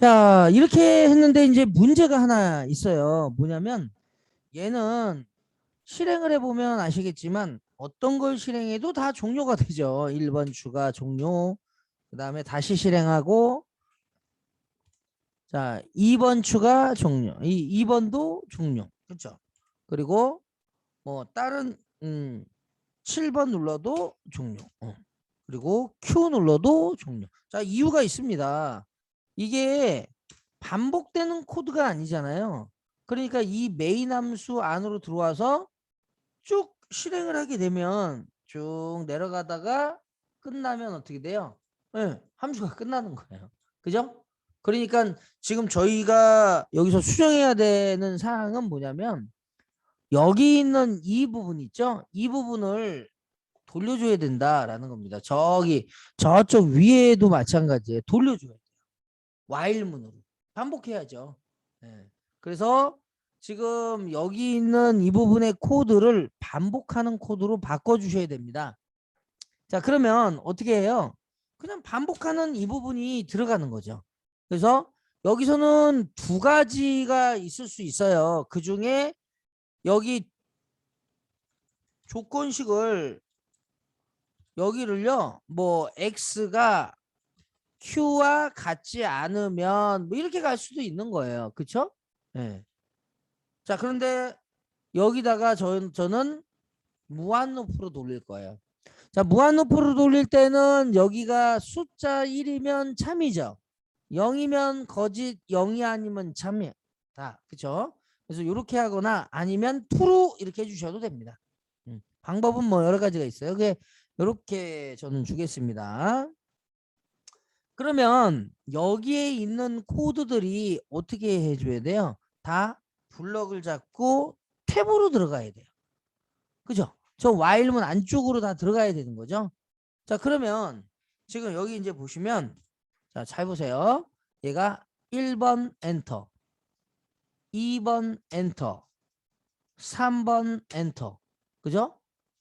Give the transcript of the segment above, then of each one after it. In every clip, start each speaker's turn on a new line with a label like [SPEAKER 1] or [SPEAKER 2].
[SPEAKER 1] 자, 이렇게 했는데 이제 문제가 하나 있어요. 뭐냐면 얘는 실행을 해보면 아시겠지만 어떤 걸 실행해도 다 종료가 되죠. 1번 추가 종료. 그 다음에 다시 실행하고 자, 2번 추가 종료. 이 2번도 종료. 그렇죠? 그리고 뭐 다른 음 7번 눌러도 종료. 어. 그리고 Q 눌러도 종료. 자, 이유가 있습니다. 이게 반복되는 코드가 아니잖아요. 그러니까 이 메인 함수 안으로 들어와서 쭉 실행을 하게 되면 쭉 내려가다가 끝나면 어떻게 돼요? 예, 함수가 끝나는 거예요. 그죠? 그러니까 지금 저희가 여기서 수정해야 되는 사항은 뭐냐면 여기 있는 이 부분 있죠? 이 부분을 돌려줘야 된다라는 겁니다. 저기 저쪽 위에도 마찬가지예요. 돌려줘야 돼요. 와일문으로 반복해야죠. 예. 그래서 지금 여기 있는 이 부분의 코드를 반복하는 코드로 바꿔주셔야 됩니다. 자 그러면 어떻게 해요? 그냥 반복하는 이 부분이 들어가는 거죠. 그래서 여기서는 두 가지가 있을 수 있어요. 그 중에 여기 조건식을 여기를요 뭐 x가 q와 같지 않으면 뭐 이렇게 갈 수도 있는 거예요. 그쵸? 예. 자 그런데 여기다가 저, 저는 무한 루프로 돌릴 거예요. 자 무한 루프로 돌릴 때는 여기가 숫자 1이면 참이죠. 0이면 거짓 0이 아니면 참이다. 그쵸? 그래서 이렇게 하거나 아니면 true 이렇게 해주셔도 됩니다. 음, 방법은 뭐 여러 가지가 있어요. 그게 이렇게 저는 주겠습니다. 그러면 여기에 있는 코드들이 어떻게 해줘야 돼요? 다 블럭을 잡고 탭으로 들어가야 돼요. 그죠? 저 while문 안쪽으로 다 들어가야 되는 거죠. 자 그러면 지금 여기 이제 보시면 자 잘 보세요. 얘가 1번 엔터 2번 엔터 3번 엔터 그죠?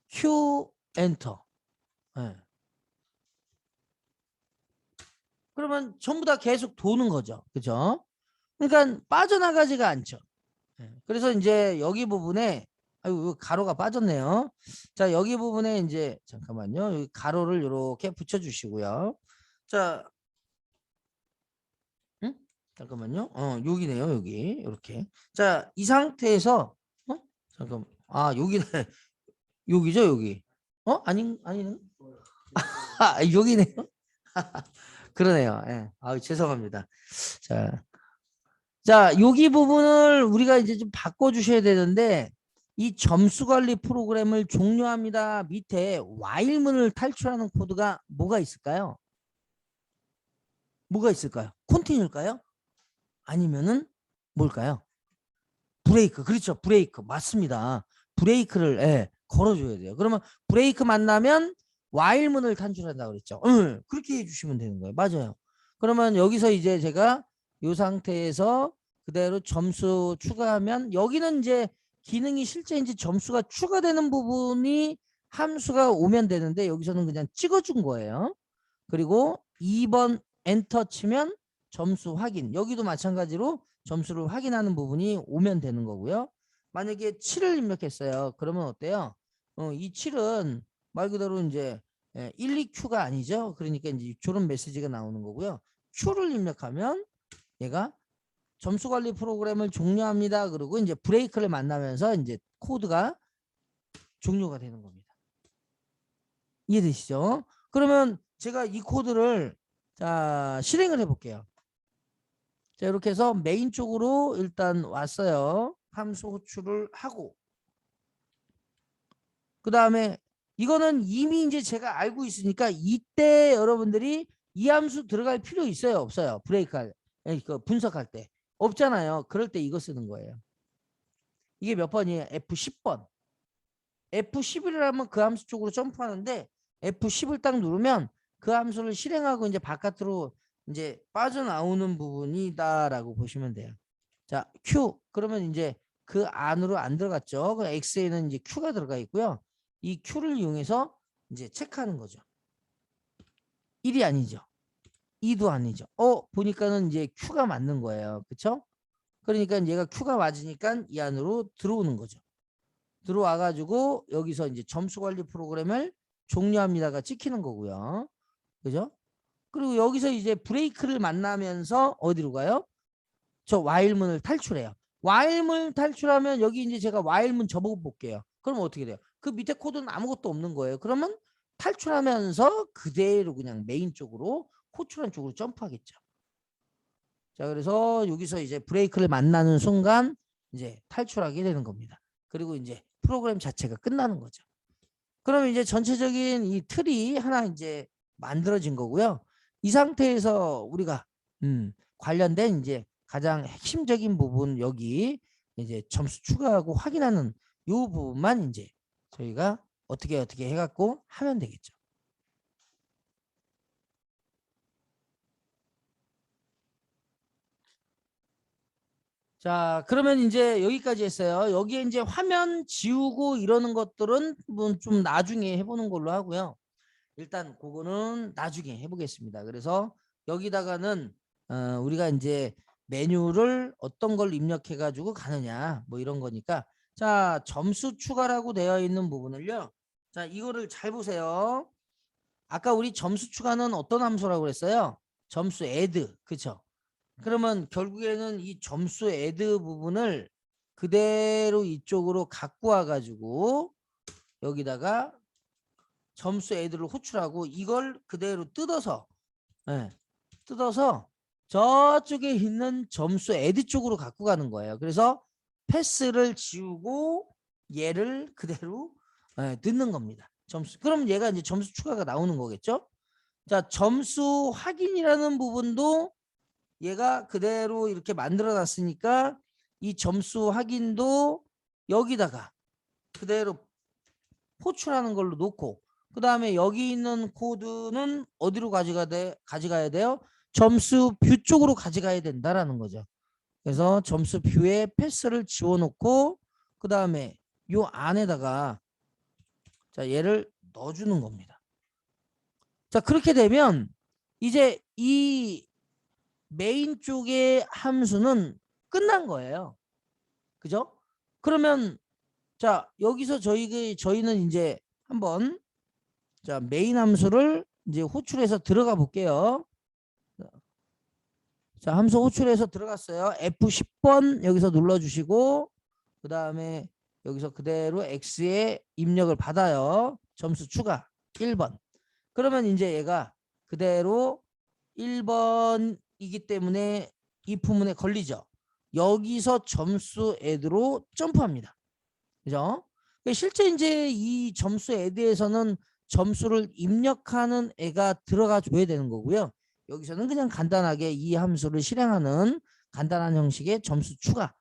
[SPEAKER 1] Q 엔터 예. 그러면 전부 다 계속 도는 거죠. 그죠? 그러니까 빠져나가지가 않죠. 예. 그래서 이제 여기 부분에 아유 가로가 빠졌네요. 자 여기 부분에 이제 잠깐만요. 여기 가로를 이렇게 붙여주시고요. 자, 응? 잠깐만요. 어 여기네요. 여기 이렇게. 자 이 상태에서 어 잠깐 아 여기네 여기죠 여기. 어 아닌 아니네. 아, 여기네요. 그러네요. 예. 아, 죄송합니다. 자, 자, 여기 부분을 우리가 이제 좀 바꿔주셔야 되는데 이 점수 관리 프로그램을 종료합니다. 밑에 와일문을 탈출하는 코드가 뭐가 있을까요? 뭐가 있을까요? 콘티뉴일까요? 아니면은 뭘까요? 브레이크. 그렇죠. 브레이크. 맞습니다. 브레이크를 예, 걸어줘야 돼요. 그러면 브레이크 만나면 와일문을 탄출한다 그랬죠. 응, 그렇게 해주시면 되는 거예요. 맞아요. 그러면 여기서 이제 제가 이 상태에서 그대로 점수 추가하면 여기는 이제 기능이 실제 이제 점수가 추가되는 부분이 함수가 오면 되는데 여기서는 그냥 찍어준 거예요. 그리고 2번 엔터 치면 점수 확인. 여기도 마찬가지로 점수를 확인하는 부분이 오면 되는 거고요. 만약에 7을 입력했어요. 그러면 어때요? 어, 이 7은 말 그대로 이제 1, 2Q가 아니죠. 그러니까 이제 저런 메시지가 나오는 거고요. Q를 입력하면 얘가 점수 관리 프로그램을 종료합니다. 그리고 이제 브레이크를 만나면서 이제 코드가 종료가 되는 겁니다. 이해되시죠? 그러면 제가 이 코드를 자 실행을 해볼게요. 자 이렇게 해서 메인 쪽으로 일단 왔어요. 함수 호출을 하고 그 다음에 이거는 이미 이제 제가 알고 있으니까 이때 여러분들이 이 함수 들어갈 필요 있어요? 없어요? 브레이크 할, 아니, 그 분석할 때. 없잖아요. 그럴 때 이거 쓰는 거예요. 이게 몇 번이에요? F10번. F11을 하면 그 함수 쪽으로 점프하는데 F10을 딱 누르면 그 함수를 실행하고 이제 바깥으로 이제 빠져나오는 부분이다라고 보시면 돼요. 자 Q. 그러면 이제 그 안으로 안 들어갔죠? 그 X에는 이제 Q가 들어가 있고요 이 Q를 이용해서 이제 체크하는 거죠. 1이 아니죠. 2도 아니죠. 어, 보니까는 이제 Q가 맞는 거예요. 그쵸? 그러니까 얘가 Q가 맞으니까 이 안으로 들어오는 거죠. 들어와 가지고 여기서 이제 점수 관리 프로그램을 종료합니다가 찍히는 거고요. 그죠? 그리고 여기서 이제 브레이크를 만나면서 어디로 가요? 저 와일문을 탈출해요. 와일문 탈출하면 여기 이제 제가 와일문 접어 볼게요. 그럼 어떻게 돼요? 그 밑에 코드는 아무것도 없는 거예요. 그러면 탈출하면서 그대로 그냥 메인 쪽으로 호출한 쪽으로 점프하겠죠. 자, 그래서 여기서 이제 브레이크를 만나는 순간 이제 탈출하게 되는 겁니다. 그리고 이제 프로그램 자체가 끝나는 거죠. 그러면 이제 전체적인 이 틀이 하나 이제 만들어진 거고요. 이 상태에서 우리가 음, 관련된 이제 가장 핵심적인 부분 여기 이제 점수 추가하고 확인하는 이 부분만 이제 저희가 어떻게 어떻게 해갖고 하면 되겠죠. 자, 그러면 이제 여기까지 했어요. 여기에 이제 화면 지우고 이러는 것들은 뭐좀 나중에 해보는 걸로 하고요. 일단 그거는 나중에 해보겠습니다. 그래서 여기다가는 어, 우리가 이제 메뉴를 어떤 걸 입력해 가지고 가느냐 뭐 이런 거니까 자 점수 추가라고 되어 있는 부분을요. 자 이거를 잘 보세요. 아까 우리 점수 추가는 어떤 함수라고 그랬어요? 점수 add 그쵸? 그러면 결국에는 이 점수 add 부분을 그대로 이쪽으로 갖고 와 가지고 여기다가 점수 add를 호출하고 이걸 그대로 뜯어서 예, 뜯어서 저쪽에 있는 점수 add 쪽으로 갖고 가는 거예요. 그래서 패스를 지우고 얘를 그대로 예, 넣는 겁니다. 점수. 그럼 얘가 이제 점수 추가가 나오는 거겠죠? 자, 점수 확인이라는 부분도 얘가 그대로 이렇게 만들어 놨으니까 이 점수 확인도 여기다가 그대로 호출하는 걸로 놓고 그 다음에 여기 있는 코드는 어디로 가져가 돼, 가져가야 돼요? 점수 뷰 쪽으로 가져가야 된다라는 거죠. 그래서 점수 뷰에 패스를 지워놓고 그 다음에 요 안에다가 자 얘를 넣어주는 겁니다. 자 그렇게 되면 이제 이 메인 쪽의 함수는 끝난 거예요. 그죠? 그러면 자 여기서 저희 저희는 이제 한번 자 메인 함수를 이제 호출해서 들어가 볼게요. 자 함수 호출해서 들어갔어요. F10번 여기서 눌러주시고 그 다음에 여기서 그대로 X에 입력을 받아요. 점수 추가 1번. 그러면 이제 얘가 그대로 1번이기 때문에 이 부문에 걸리죠. 여기서 점수 애드로 점프합니다. 그죠? 실제 이제 이 점수 애드에서는 점수를 입력하는 애가 들어가 줘야 되는 거고요. 여기서는 그냥 간단하게 이 함수를 실행하는 간단한 형식의 점수 추가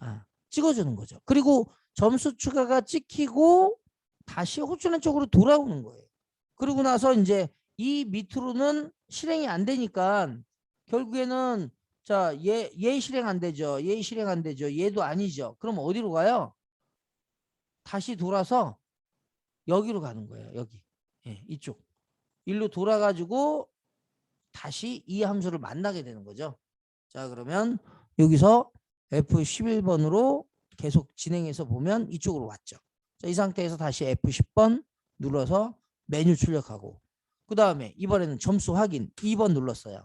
[SPEAKER 1] 아, 찍어주는 거죠. 그리고 점수 추가가 찍히고 다시 호출한 쪽으로 돌아오는 거예요. 그리고 나서 이제 이 밑으로는 실행이 안 되니까 결국에는 자, 얘, 얘 실행 안 되죠. 얘 실행 안 되죠. 얘도 아니죠. 그럼 어디로 가요? 다시 돌아서 여기로 가는 거예요. 여기. 예, 이쪽. 일로 돌아가지고 다시 이 함수를 만나게 되는 거죠. 자, 그러면 여기서 F11번으로 계속 진행해서 보면 이쪽으로 왔죠. 자, 이 상태에서 다시 F10번 눌러서 메뉴 출력하고 그 다음에 이번에는 점수 확인 2번 눌렀어요.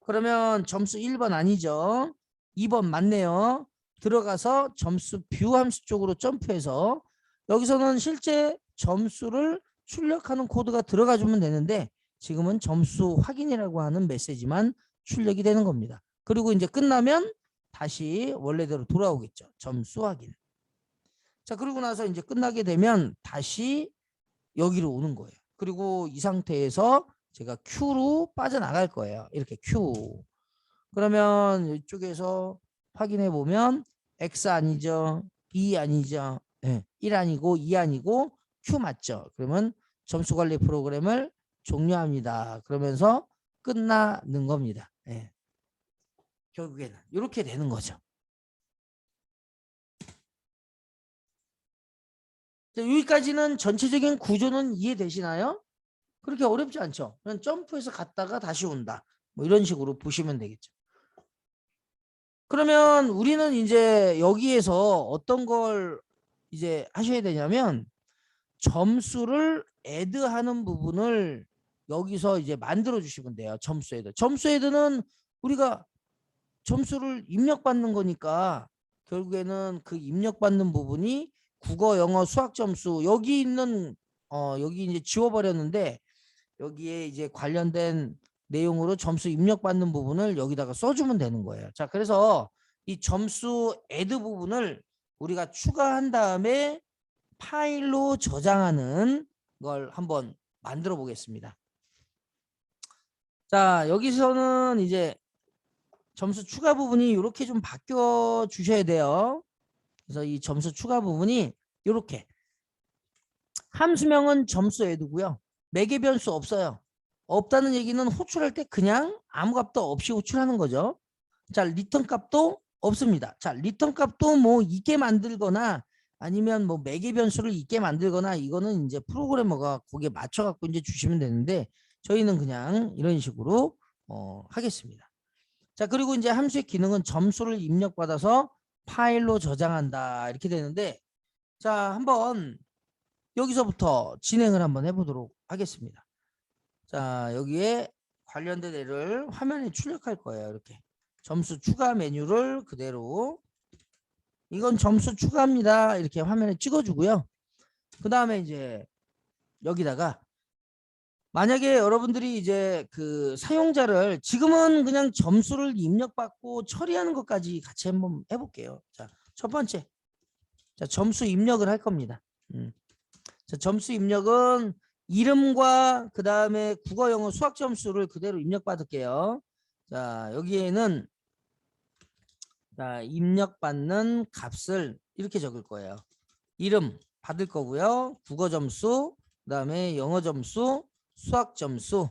[SPEAKER 1] 그러면 점수 1번 아니죠. 2번 맞네요. 들어가서 점수 뷰 함수 쪽으로 점프해서 여기서는 실제 점수를 출력하는 코드가 들어가 주면 되는데 지금은 점수 확인이라고 하는 메시지만 출력이 되는 겁니다. 그리고 이제 끝나면 다시 원래대로 돌아오겠죠. 점수 확인. 자, 그리고 나서 이제 끝나게 되면 다시 여기로 오는 거예요. 그리고 이 상태에서 제가 Q로 빠져나갈 거예요. 이렇게 Q. 그러면 이쪽에서 확인해 보면 X 아니죠. E 아니죠. 네, 1 아니고 2 아니고 Q 맞죠. 그러면 점수 관리 프로그램을 종료합니다. 그러면서 끝나는 겁니다. 예. 결국에는 이렇게 되는 거죠. 자, 여기까지는 전체적인 구조는 이해되시나요? 그렇게 어렵지 않죠. 그냥 점프해서 갔다가 다시 온다. 뭐 이런 식으로 보시면 되겠죠. 그러면 우리는 이제 여기에서 어떤 걸 이제 하셔야 되냐면 점수를 애드하는 부분을 여기서 이제 만들어 주시면 돼요. 점수 애드. 점수 애드는 우리가 점수를 입력받는 거니까 결국에는 그 입력받는 부분이 국어, 영어, 수학 점수 여기 있는 어 여기 이제 지워버렸는데 여기에 이제 관련된 내용으로 점수 입력받는 부분을 여기다가 써주면 되는 거예요. 자, 그래서 이 점수 애드 부분을 우리가 추가한 다음에 파일로 저장하는 걸 한번 만들어 보겠습니다. 자, 여기서는 이제 점수 추가 부분이 이렇게 좀 바뀌어 주셔야 돼요. 그래서 이 점수 추가 부분이 이렇게 함수명은 점수 애드고요. 매개 변수 없어요. 없다는 얘기는 호출할 때 그냥 아무 값도 없이 호출하는 거죠. 자, 리턴 값도 없습니다. 자, 리턴 값도 뭐 있게 만들거나 아니면 뭐 매개 변수를 있게 만들거나 이거는 이제 프로그래머가 거기에 맞춰 갖고 이제 주시면 되는데 저희는 그냥 이런 식으로 어, 하겠습니다. 자, 그리고 이제 함수의 기능은 점수를 입력받아서 파일로 저장한다 이렇게 되는데 자, 한번 여기서부터 진행을 한번 해보도록 하겠습니다. 자, 여기에 관련된 애를 화면에 출력할 거예요. 이렇게 점수 추가 메뉴를 그대로 이건 점수 추가입니다. 이렇게 화면에 찍어주고요. 그 다음에 이제 여기다가 만약에 여러분들이 이제 그 사용자를 지금은 그냥 점수를 입력받고 처리하는 것까지 같이 한번 해볼게요. 자, 첫 번째. 자, 점수 입력을 할 겁니다. 음. 자, 점수 입력은 이름과 그 다음에 국어, 영어, 수학 점수를 그대로 입력받을게요. 자, 여기에는 자, 입력받는 값을 이렇게 적을 거예요. 이름 받을 거고요. 국어 점수, 그 다음에 영어 점수, 수학 점수.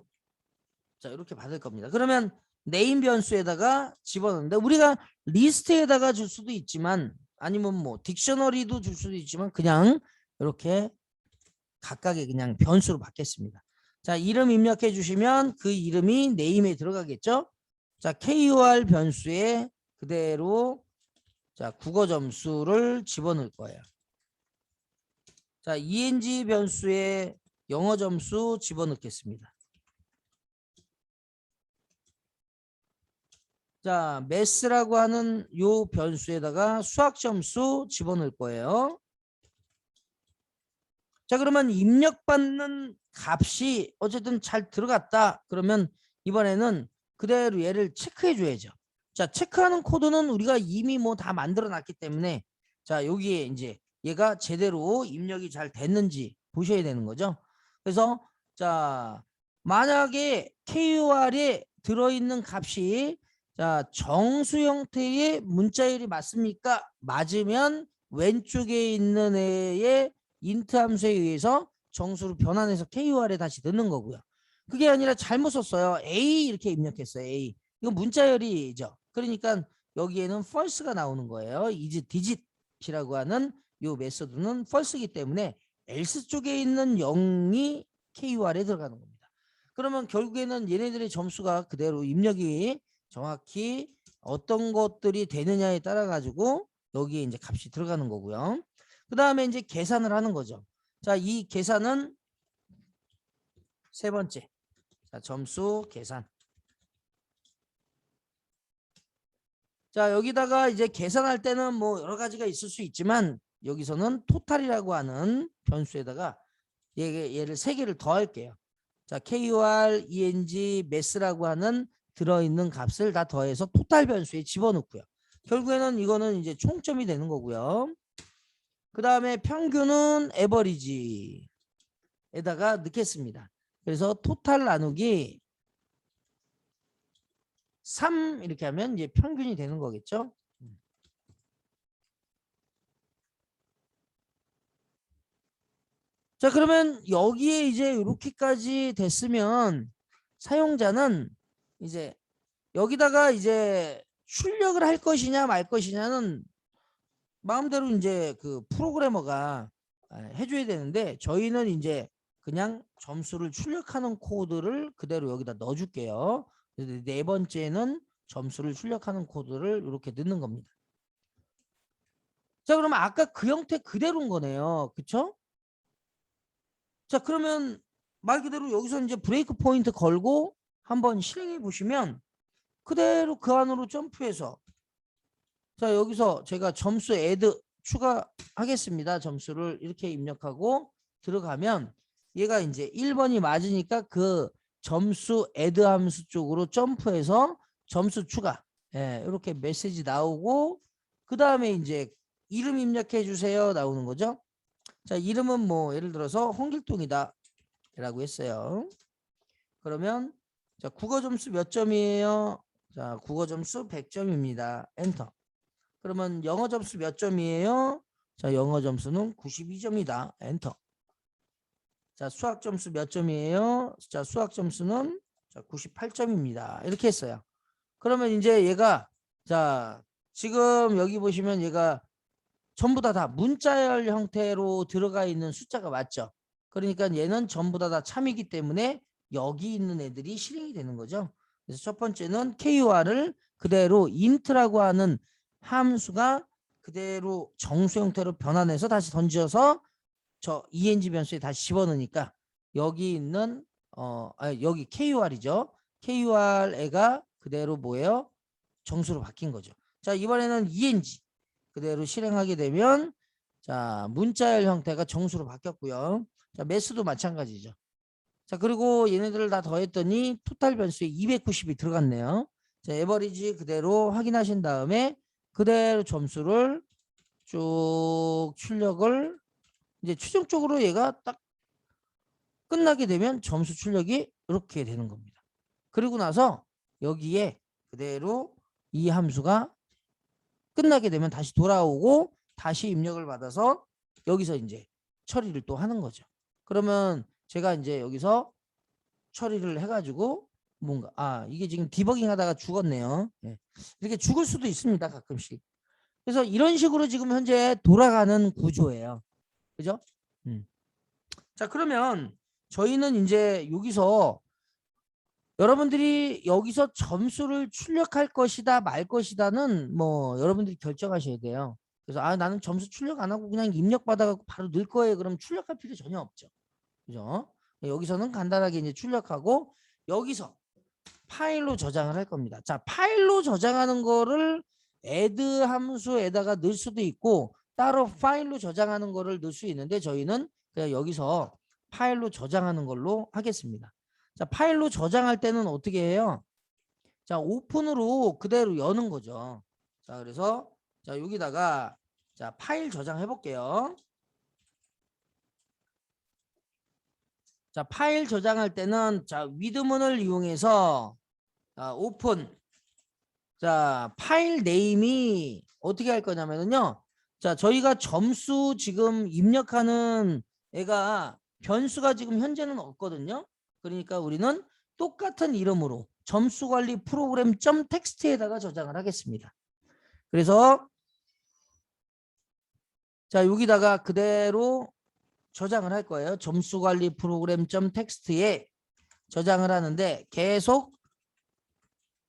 [SPEAKER 1] 자, 이렇게 받을 겁니다. 그러면 네임 변수에다가 집어넣는데 우리가 리스트에다가 줄 수도 있지만 아니면 뭐 딕셔너리도 줄 수도 있지만 그냥 이렇게 각각의 그냥 변수로 받겠습니다. 자, 이름 입력해 주시면 그 이름이 네임에 들어가겠죠? 자, KUR 변수에 그대로 자, 국어 점수를 집어넣을 거예요. 자, ENG 변수에 영어 점수 집어넣겠습니다. 자, 매스라고 하는 요 변수에다가 수학 점수 집어넣을 거예요. 자, 그러면 입력받는 값이 어쨌든 잘 들어갔다. 그러면 이번에는 그대로 얘를 체크해 줘야죠. 자, 체크하는 코드는 우리가 이미 뭐 다 만들어 놨기 때문에 자, 여기에 이제 얘가 제대로 입력이 잘 됐는지 보셔야 되는 거죠. 그래서 자, 만약에 KUR에 들어있는 값이 자, 정수 형태의 문자열이 맞습니까? 맞으면 왼쪽에 있는 애의 인트 함수에 의해서 정수를 변환해서 KUR에 다시 넣는 거고요. 그게 아니라 잘못 썼어요. A 이렇게 입력했어요. A. 이거 문자열이죠. 그러니까 여기에는 false가 나오는 거예요. is digit이라고 하는 요 메소드는 false이기 때문에 else 쪽에 있는 0이 KUR에 들어가는 겁니다. 그러면 결국에는 얘네들의 점수가 그대로 입력이 정확히 어떤 것들이 되느냐에 따라 가지고 여기에 이제 값이 들어가는 거고요. 그 다음에 이제 계산을 하는 거죠. 자, 이 계산은 세 번째. 자, 점수 계산. 자, 여기다가 이제 계산할 때는 뭐 여러 가지가 있을 수 있지만 여기서는 토탈이라고 하는 변수에다가 얘, 얘를 세 개를 더할게요. 자, KUR, ENG, MES라고 하는 들어있는 값을 다 더해서 토탈 변수에 집어넣고요. 결국에는 이거는 이제 총점이 되는 거고요. 그 다음에 평균은 에버리지에다가 넣겠습니다. 그래서 토탈 나누기 3 이렇게 하면 이제 평균이 되는 거겠죠. 자 그러면 여기에 이제 이렇게까지 됐으면 사용자는 이제 여기다가 이제 출력을 할 것이냐 말 것이냐는 마음대로 이제 그 프로그래머가 아, 해줘야 되는데 저희는 이제 그냥 점수를 출력하는 코드를 그대로 여기다 넣어줄게요. 네 번째는 점수를 출력하는 코드를 이렇게 넣는 겁니다. 자, 그러면 아까 그 형태 그대로인 거네요. 그쵸? 자, 그러면 말 그대로 여기서 이제 브레이크 포인트 걸고 한번 실행해 보시면 그대로 그 안으로 점프해서 자, 여기서 제가 점수 애드 추가하겠습니다. 점수를 이렇게 입력하고 들어가면 얘가 이제 1번이 맞으니까 그 점수 애드 함수 쪽으로 점프해서 점수 추가 예, 이렇게 메시지 나오고 그 다음에 이제 이름 입력해 주세요 나오는 거죠. 자 이름은 뭐 예를 들어서 홍길동이다 라고 했어요. 그러면 자 국어 점수 몇 점이에요? 자 국어 점수 100점입니다. 엔터. 그러면 영어 점수 몇 점이에요? 자 영어 점수는 92점이다. 엔터. 자 수학 점수 몇 점이에요? 자 수학 점수는 자 98점입니다. 이렇게 했어요. 그러면 이제 얘가 자 지금 여기 보시면 얘가 전부 다 다 문자열 형태로 들어가 있는 숫자가 맞죠. 그러니까 얘는 전부 다 다 참이기 때문에 여기 있는 애들이 실행이 되는 거죠. 그래서 첫 번째는 KUR을 그대로 int라고 하는 함수가 그대로 정수 형태로 변환해서 다시 던져서 저 ENG 변수에 다시 집어넣으니까 여기 있는 어 아니, 여기 KUR이죠. KUR 애가 그대로 뭐예요? 정수로 바뀐 거죠. 자 이번에는 ENG 그대로 실행하게 되면 자 문자열 형태가 정수로 바뀌었고요. 자 매수도 마찬가지죠. 자 그리고 얘네들을 다 더했더니 토탈 변수에 290이 들어갔네요. 자 에버리지 그대로 확인하신 다음에 그대로 점수를 쭉 출력을 이제 최종적으로 얘가 딱 끝나게 되면 점수 출력이 이렇게 되는 겁니다. 그리고 나서 여기에 그대로 이 함수가 끝나게 되면 다시 돌아오고 다시 입력을 받아서 여기서 이제 처리를 또 하는 거죠. 그러면 제가 이제 여기서 처리를 해가지고 뭔가 아 이게 지금 디버깅 하다가 죽었네요. 예. 이렇게 죽을 수도 있습니다 가끔씩. 그래서 이런 식으로 지금 현재 돌아가는 구조예요. 그죠? 음. 자 그러면 저희는 이제 여기서 여러분들이 여기서 점수를 출력할 것이다 말 것이다는 뭐 여러분들이 결정하셔야 돼요. 그래서 아 나는 점수 출력 안 하고 그냥 입력 받아갖고 바로 넣을 거예요. 그럼 출력할 필요 전혀 없죠. 그죠? 여기서는 간단하게 이제 출력하고 여기서 파일로 저장을 할 겁니다. 자 파일로 저장하는 거를 add 함수에다가 넣을 수도 있고 따로 파일로 저장하는 거를 넣을 수 있는데 저희는 그냥 여기서 파일로 저장하는 걸로 하겠습니다. 자, 파일로 저장할 때는 어떻게 해요? 자, 오픈으로 그대로 여는 거죠. 자, 그래서 자, 여기다가 자, 파일 저장해 볼게요. 자, 파일 저장할 때는 자, 위드문을 이용해서 자, 오픈 자, 파일 네임이 어떻게 할 거냐면요. 자, 저희가 점수 지금 입력하는 애가 변수가 지금 현재는 없거든요. 그러니까 우리는 똑같은 이름으로 점수 관리 프로그램 점 텍스트에다가 저장을 하겠습니다. 그래서 자 여기다가 그대로 저장을 할 거예요. 점수 관리 프로그램 점 텍스트에 저장을 하는데 계속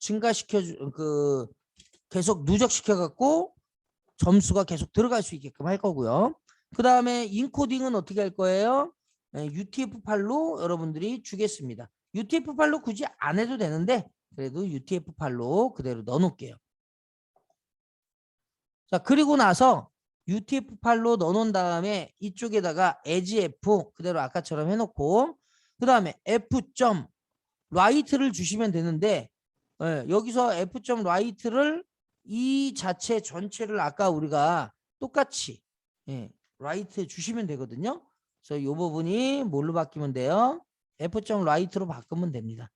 [SPEAKER 1] 증가시켜 그 계속 누적시켜 갖고 점수가 계속 들어갈 수 있게끔 할 거고요. 그 다음에 인코딩은 어떻게 할 거예요? UTF-8로 여러분들이 주겠습니다. UTF-8로 굳이 안 해도 되는데 그래도 UTF-8로 그대로 넣어놓을게요. 자 그리고 나서 UTF-8로 넣어놓은 다음에 이쪽에다가 asF 그대로 아까처럼 해놓고 그 다음에 f.write를 주시면 되는데 예, 여기서 f.write를 이 자체 전체를 아까 우리가 똑같이 예, write 주시면 되거든요. 그래서 이 부분이 뭘로 바뀌면 돼요? f.write로 바꾸면 됩니다.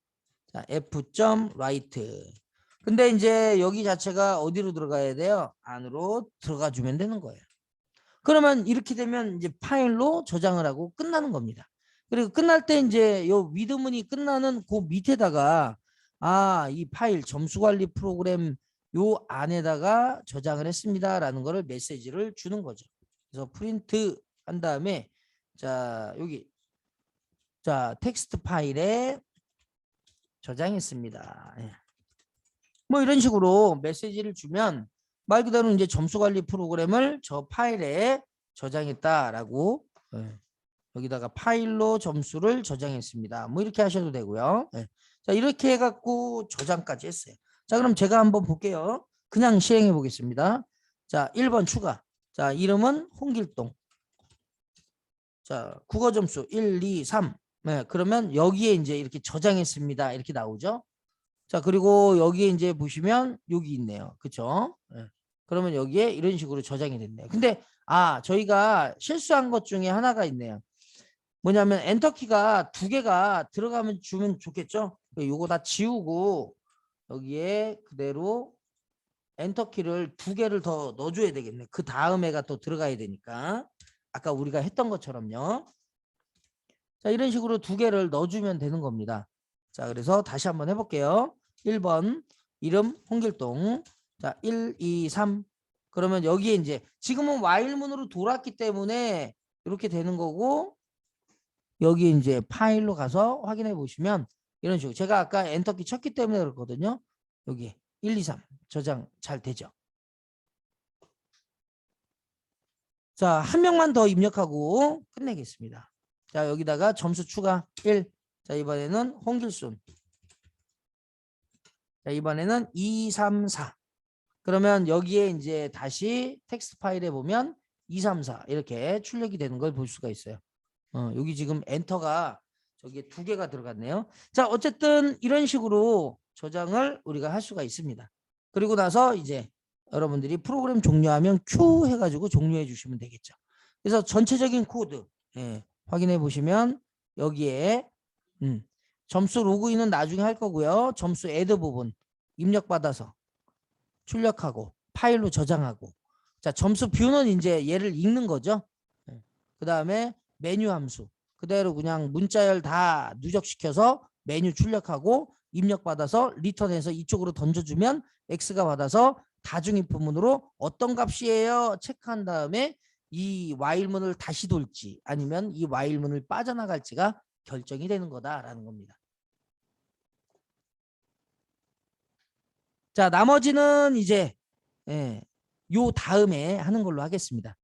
[SPEAKER 1] 자, f.write. 근데 이제 여기 자체가 어디로 들어가야 돼요? 안으로 들어가 주면 되는 거예요. 그러면 이렇게 되면 이제 파일로 저장을 하고 끝나는 겁니다. 그리고 끝날 때 이제 요 위드문이 끝나는 그 밑에다가 아, 이 파일 점수 관리 프로그램 요 안에다가 저장을 했습니다라는 거를 메시지를 주는 거죠. 그래서 프린트 한 다음에 자 여기 자 텍스트 파일에 저장했습니다. 예. 뭐 이런 식으로 메시지를 주면 말 그대로 이제 점수 관리 프로그램을 저 파일에 저장했다라고 예. 여기다가 파일로 점수를 저장했습니다. 뭐 이렇게 하셔도 되고요. 예. 자 이렇게 해갖고 저장까지 했어요. 자 그럼 제가 한번 볼게요. 그냥 시행해 보겠습니다. 자 1번 추가. 자 이름은 홍길동. 자 국어 점수 1, 2, 3. 네, 그러면 여기에 이제 이렇게 저장했습니다. 이렇게 나오죠. 자 그리고 여기에 이제 보시면 여기 있네요. 그쵸? 예. 그러면 여기에 이런 식으로 저장이 됐네요. 근데 아 저희가 실수한 것 중에 하나가 있네요. 뭐냐면 엔터키가 두 개가 들어가면 주면 좋겠죠? 요거 다 지우고 여기에 그대로 엔터키를 두 개를 더 넣어줘야 되겠네. 그 다음에가 또 들어가야 되니까. 아까 우리가 했던 것처럼요. 자 이런 식으로 두 개를 넣어주면 되는 겁니다. 자 그래서 다시 한번 해볼게요. 1번 이름 홍길동. 자 1, 2, 3 그러면 여기에 이제 지금은 와일문으로 돌았기 때문에 이렇게 되는 거고 여기 이제 파일로 가서 확인해 보시면 이런 식으로 제가 아까 엔터키 쳤기 때문에 그렇거든요. 여기 1, 2, 3 저장 잘 되죠. 자, 한 명만 더 입력하고 끝내겠습니다. 자, 여기다가 점수 추가 1. 자, 이번에는 홍길순. 자, 이번에는 2, 3, 4. 그러면 여기에 이제 다시 텍스트 파일에 보면 2, 3, 4 이렇게 출력이 되는 걸 볼 수가 있어요. 어, 여기 지금 엔터가 저기에 두 개가 들어갔네요. 자, 어쨌든 이런 식으로 저장을 우리가 할 수가 있습니다. 그리고 나서 이제 여러분들이 프로그램 종료하면 Q 해가지고 종료해 주시면 되겠죠. 그래서 전체적인 코드 예, 확인해 보시면 여기에 음, 점수 로그인은 나중에 할 거고요. 점수 애드 부분 입력받아서 출력하고 파일로 저장하고 자 점수 뷰는 이제 얘를 읽는 거죠. 그 다음에 메뉴 함수 그대로 그냥 문자열 다 누적시켜서 메뉴 출력하고 입력받아서 리턴해서 이쪽으로 던져주면 X가 받아서 다중인포문으로 어떤 값이에요 체크한 다음에 이 while문을 다시 돌지 아니면 이 while문을 빠져나갈지가 결정이 되는 거다라는 겁니다. 자 나머지는 이제 예, 요 다음에 하는 걸로 하겠습니다.